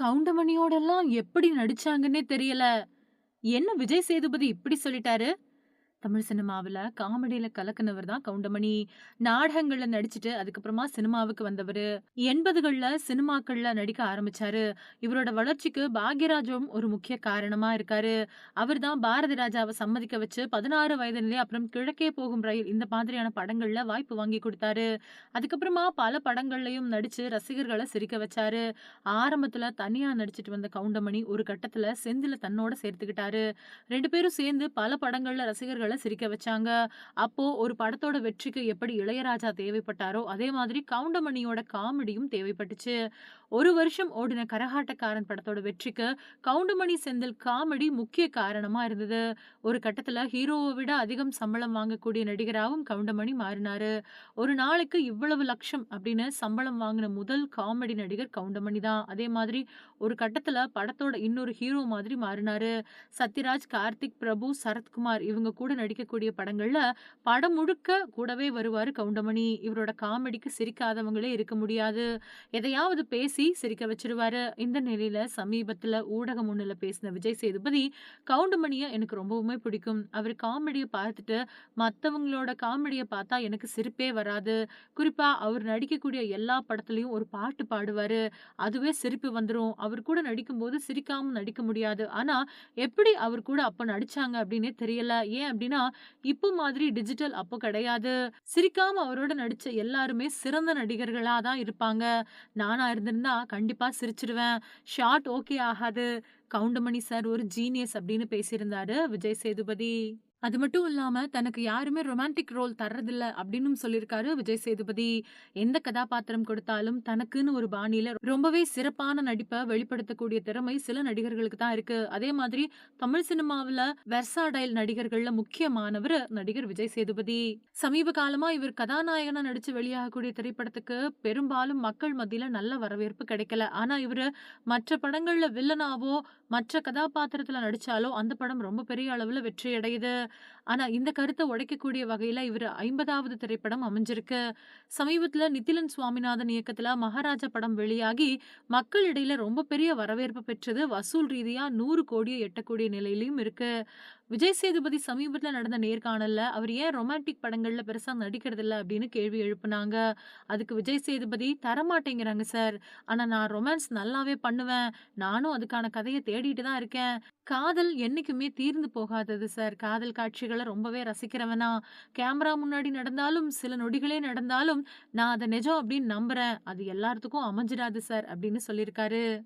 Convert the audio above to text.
கவுண்டமணியோடலாம் எப்படி நடிச்சாங்கன்னே தெரியல. என்ன விஜய் சேதுபதி இப்படி சொல்லிட்டாரு? தமிழ் சினிமாவில் காமெடியில கலக்குனவர் தான் கவுண்டமணி. நாடகங்கள்ல நடிச்சுட்டு அதுக்கப்புறமா சினிமாவுக்கு வந்தவர் எண்பதுகளில் சினிமாக்கள்ல நடிக்க ஆரம்பிச்சாரு. இவரோட வளர்ச்சிக்கு பாக்யராஜும் ஒரு முக்கிய காரணமா இருக்காரு. அவர் தான் பாரதி ராஜாவை சம்மதிக்க வச்சு 16 வயதினிலே அப்புறம் கிழக்கே போகும் ரயில் இந்த மாதிரியான படங்களில் வாய்ப்பு வாங்கி கொடுத்தாரு அதுக்கப்புறமா பல படங்கள்லயும் நடிச்சு ரசிகர்களை சிரிக்க வச்சாரு. ஆரம்பத்தில் தனியாக நடிச்சுட்டு வந்த கவுண்டமணி ஒரு கட்டத்தில் செந்தில் தன்னோட சேர்த்துக்கிட்டாரு. ரெண்டு பேரும் சேர்ந்து பல படங்களில் ரசிகர்கள் சிரிக்க வச்சாங்க. அப்போ ஒரு படத்தோட வெற்றிக்கு எப்படி இளையராஜா தேவைப்பட்டாரோ, அதே மாதிரி கவுண்டமணியோட காமெடியும் தேவைப்பட்டுச்சு. ஒரு வருஷம் ஓடின கரகாட்டக்காரன் படத்தோட வெற்றிக்கு கவுண்டமணி செந்தில் காமெடி முக்கிய காரணமா இருந்தது. ஒரு கட்டத்துல ஹீரோவை விட அதிகம் சம்பளம் வாங்கக்கூடிய நடிகராவும் கவுண்டமணி மாறினாரு. ஒரு நாளைக்கு இவ்வளவு லட்சம் அப்படின்னு சம்பளம் வாங்கின முதல் காமெடி நடிகர் கவுண்டமணி தான். அதே மாதிரி ஒரு கட்டத்துல படத்தோட இன்னொரு ஹீரோ மாதிரி மாறினாரு. சத்யராஜ், கார்த்திக், பிரபு, சரத்குமார் இவங்க கூட நடிக்கக்கூடிய படங்கள்ல படம் முழுக்க கூடவே வருவார் கவுண்டமணி. இவரோட காமெடிக்கு சிரிக்காதவங்களே இருக்க முடியாது. எதையாவது பேசி சிரிக்க வச்சிருவாரு இந்த நிலையில சமீபத்துல ஊடகம் ஒண்ணுல பேசின விஜய் சேதுபதி, கவுண்டமணிய எனக்கு ரொம்பவுமே பிடிக்கும். அவர் காமெடியை பார்த்துட்டு மத்தவங்களோட காமெடியை பார்த்தா எனக்கு சிரிப்பே வராது. குறிப்பா அவர் நடிக்கக்கூடிய எல்லா படத்துலயும் ஒரு பாட்டு பாடுவாரு. அதுவே சிரிப்பு வந்துரும். அவர் கூட நடிக்கும்போது சிரிக்காம நடிக்க முடியாது. ஆனா எப்படி அவர் கூட அப்ப நடிச்சாங்க அப்படின்னே தெரியல. ஏன் அப்படின்னு இப்போ மாதிரி டிஜிட்டல் அப்போ கிடையாது. சிரிக்காம அவரோட நடிச்ச எல்லாருமே சிறந்த நடிகர்களா தான் இருப்பாங்க. நானா இருந்திருந்தா கண்டிப்பா சிரிச்சிருவேன் ஷாட் ஓகே ஆகாது. கவுண்டமணி சார் ஒரு ஜீனியஸ் அப்படின்னு பேசியிருந்தாரு விஜய் சேதுபதி. அது மட்டும் இல்லாம தனக்கு யாருமே ரொமான்டிக் ரோல் தர்றதில்ல அப்படின்னும் சொல்லியிருக்காரு விஜய் சேதுபதி. எந்த கதாபாத்திரம் கொடுத்தாலும் தனக்குன்னு ஒரு பாணியில ரொம்பவே சிறப்பான நடிப்பை வெளிப்படுத்தக்கூடிய திறமை சில நடிகர்களுக்கு தான் இருக்கு. அதே மாதிரி தமிழ் சினிமாவில வெர்சாடைல் நடிகர்கள்ல முக்கியமானவர் நடிகர் விஜய் சேதுபதி. சமீப காலமா இவர் கதாநாயகனா நடிச்சு வெளியாகக்கூடிய திரைப்படத்துக்கு பெரும்பாலும் மக்கள் மத்தியில நல்ல வரவேற்பு கிடைக்கல. ஆனா இவரு மற்ற படங்கள்ல வில்லனாவோ, மற்ற கதாபாத்திரத்துல நடிச்சாலோ அந்த படம் ரொம்ப பெரிய அளவுல வெற்றி அடையுது. ஆனா இந்த கருத்தை உடைக்கக்கூடிய வகையில இவர் ஐம்பதாவது திரைப்படம் அமைஞ்சிருக்கு. சமீபத்துல நித்திலன் சுவாமிநாதன் இயக்கத்துல மகாராஜா படம் வெளியாகி மக்களிடையில ரொம்ப பெரிய வரவேற்பு பெற்றது. வசூல் ரீதியா நூறு கோடியை எட்டக்கூடிய நிலையிலையும் இருக்கு. விஜய் சேதுபதி சமீபத்தில் நடந்த நேர்காணலில் அவர் ஏன் ரொமான்டிக் படங்களில் பெருசாக நடிக்கிறது நடிக்கிறதில்ல அப்படின்னு கேள்வி எழுப்புனாங்க. அதுக்கு விஜய் சேதுபதி தரமாட்டேங்கிறாங்க சார். ஆனால் நான் ரொமான்ஸ் நல்லாவே பண்ணுவேன். நானும் அதுக்கான கதையை தேடிட்டு தான் இருக்கேன். காதல் என்னைக்குமே தீர்ந்து போகாதது சார். காதல் காட்சிகள ரொம்பவே ரசிக்கிறவனா. கேமரா முன்னாடி நடந்தாலும், சில நொடிகளே நடந்தாலும் நான் அதை நிஜம் அப்படின்னு நம்புறேன். அது எல்லாத்துக்கும் அமைஞ்சிடாது சார் அப்படின்னு சொல்லியிருக்காரு.